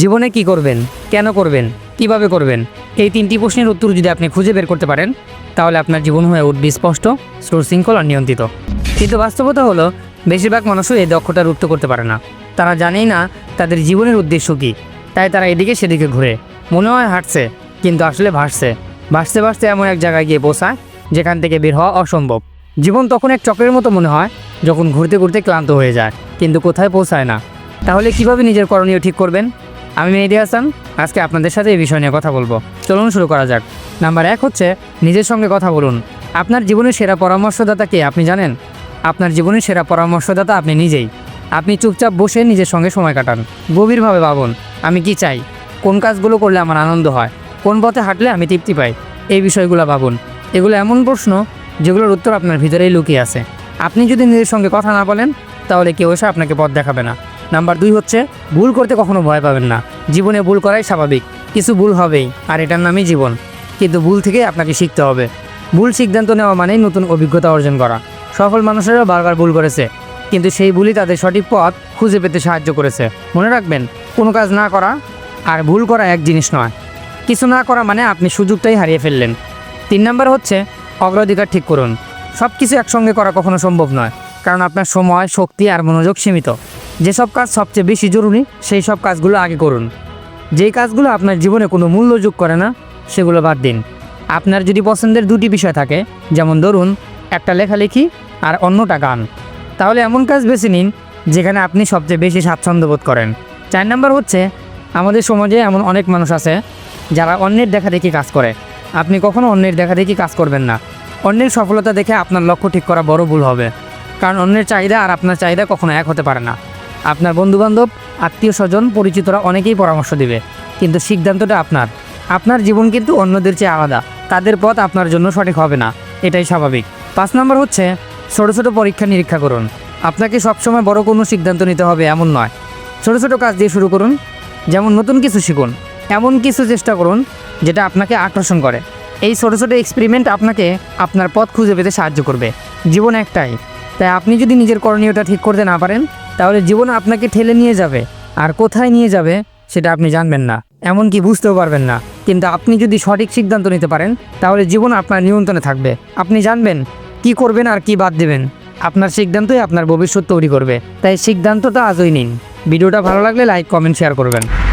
জীবনে কি করবেন? কেন করবেন? কীভাবে করবেন? এই তিনটি প্রশ্নের উত্তর যদি আপনি খুঁজে বের করতে পারেন, তাহলে আপনার জীবন হয়ে উঠবে স্পষ্ট, সুশৃঙ্খল আর নিয়ন্ত্রিত। কিন্তু বাস্তবতা হলো, বেশিরভাগ মানুষও এই দক্ষতার উত্তর করতে পারে না। তারা জানেই না তাদের জীবনের উদ্দেশ্য কী। তাই তারা এদিকে সেদিকে ঘুরে। মনে হয় হাঁটছে, কিন্তু আসলে ভাসছে। ভাসতে ভাসতে এমন এক জায়গায় গিয়ে পৌঁছায়, যেখান থেকে বের হওয়া অসম্ভব। জীবন তখন এক চক্রের মতো মনে হয়, যখন ঘুরতে ঘুরতে ক্লান্ত হয়ে যায়, কিন্তু কোথায় পৌঁছায় না। তাহলে কীভাবে নিজের করণীয় ঠিক করবেন? আমি মেহেদি হাসান, আজকে আপনাদের সাথে এই বিষয় নিয়ে কথা বলব। চলুন শুরু করা যাক। নাম্বার এক হচ্ছে, নিজের সঙ্গে কথা বলুন। আপনার জীবনের সেরা পরামর্শদাতা কে আপনি জানেন? আপনার জীবনের সেরা পরামর্শদাতা আপনি নিজেই। আপনি চুপচাপ বসে নিজের সঙ্গে সময় কাটান। গভীরভাবে ভাবুন, আমি কি চাই? কোন কাজগুলো করলে আমার আনন্দ হয়? কোন পথে হাঁটলে আমি তৃপ্তি পাই? এই বিষয়গুলো ভাবুন। এগুলো এমন প্রশ্ন, যেগুলোর উত্তর আপনার ভিতরেই লুকিয়ে আছে। আপনি যদি নিজের সঙ্গে কথা না বলেন, তাহলে কেউ এসে আপনাকে পথ দেখাবে না। নাম্বার দুই হচ্ছে, ভুল করতে কখনো ভয় পাবেন না। জীবনে ভুল করাই স্বাভাবিক। কিছু ভুল হবেই, আর এটার নামই জীবন। কিন্তু ভুল থেকে আপনাকে শিখতে হবে। ভুল সিদ্ধান্ত নেওয়া মানেই নতুন অভিজ্ঞতা অর্জন করা। সফল মানুষেরা বারবার ভুল করেছে, কিন্তু সেই ভুলই তাদের সঠিক পথ খুঁজে পেতে সাহায্য করেছে। মনে রাখবেন, কোনো কাজ না করা আর ভুল করা এক জিনিস নয়। কিছু না করা মানে আপনি সুযোগটাই হারিয়ে ফেললেন। তিন নাম্বার হচ্ছে, অগ্রাধিকার ঠিক করুন। সব কিছু একসঙ্গে করা কখনো সম্ভব নয়, কারণ আপনার সময়, শক্তি আর মনোযোগ সীমিত। যেসব কাজ সবচেয়ে বেশি জরুরি, সেই সব কাজগুলো আগে করুন। যেই কাজগুলো আপনার জীবনে কোনো মূল্য যোগ করে না, সেগুলো বাদ দিন। আপনার যদি পছন্দের দুটি বিষয় থাকে, যেমন ধরুন, একটা লেখালেখি আর অন্যটা গান। তাহলে এমন কাজ বেছে নিন, যেখানে আপনি সবচেয়ে বেশি স্বাচ্ছন্দ্য বোধ করেন। চার নাম্বার হচ্ছে, আমাদের সমাজে এমন অনেক মানুষ আছে, যারা অন্যের দেখা দেখি কাজ করে। আপনি কখনও অন্যের দেখা দেখি কাজ করবেন না। অন্যের সফলতা দেখে আপনার লক্ষ্য ঠিক করা বড় ভুল হবে। কারণ অন্যের চাহিদা আর আপনার চাহিদা কখনো এক হতে পারে না। আপনার বন্ধুবান্ধব, আত্মীয় স্বজন, পরিচিতরা অনেকেই পরামর্শ দিবে। কিন্তু সিদ্ধান্তটা আপনার। আপনার জীবন কিন্তু অন্যদের চেয়ে আলাদা। তাদের পথ আপনার জন্য সঠিক হবে না। এটাই স্বাভাবিক। পাঁচ নম্বর হচ্ছে, ছোট ছোট পরীক্ষা নিরীক্ষা করুন। আপনাকে সবসময় বড় কোনো সিদ্ধান্ত নিতে হবে এমন নয়। ছোট ছোট কাজ দিয়ে শুরু করুন। যেমন নতুন কিছু শিখুন। এমন কিছু চেষ্টা করুন, যেটা আপনাকে আকর্ষণ করে। এই ছোটো ছোটো এক্সপেরিমেন্ট আপনাকে আপনার পথ খুঁজে পেতে সাহায্য করবে। জীবন একটাই। তাই আপনি যদি নিজের করণীয়টা ঠিক করতে না পারেন তাহলে জীবন আপনাকে ঠেলে নিয়ে যাবে। আর কোথায় নিয়ে যাবে, সেটা আপনি জানবেন না। এমনকি বুঝতেও পারবেন না। কিন্তু আপনি যদি সঠিক সিদ্ধান্ত নিতে পারেন, তাহলে জীবন আপনার নিয়ন্ত্রণে থাকবে। আপনি জানবেন কি করবেন আর কি বাদ দেবেন। আপনার সিদ্ধান্তই আপনার ভবিষ্যৎ তৈরি করবে। তাই সিদ্ধান্তটা আজই নিন। ভিডিওটা ভালো লাগলে লাইক, কমেন্ট, শেয়ার করবেন।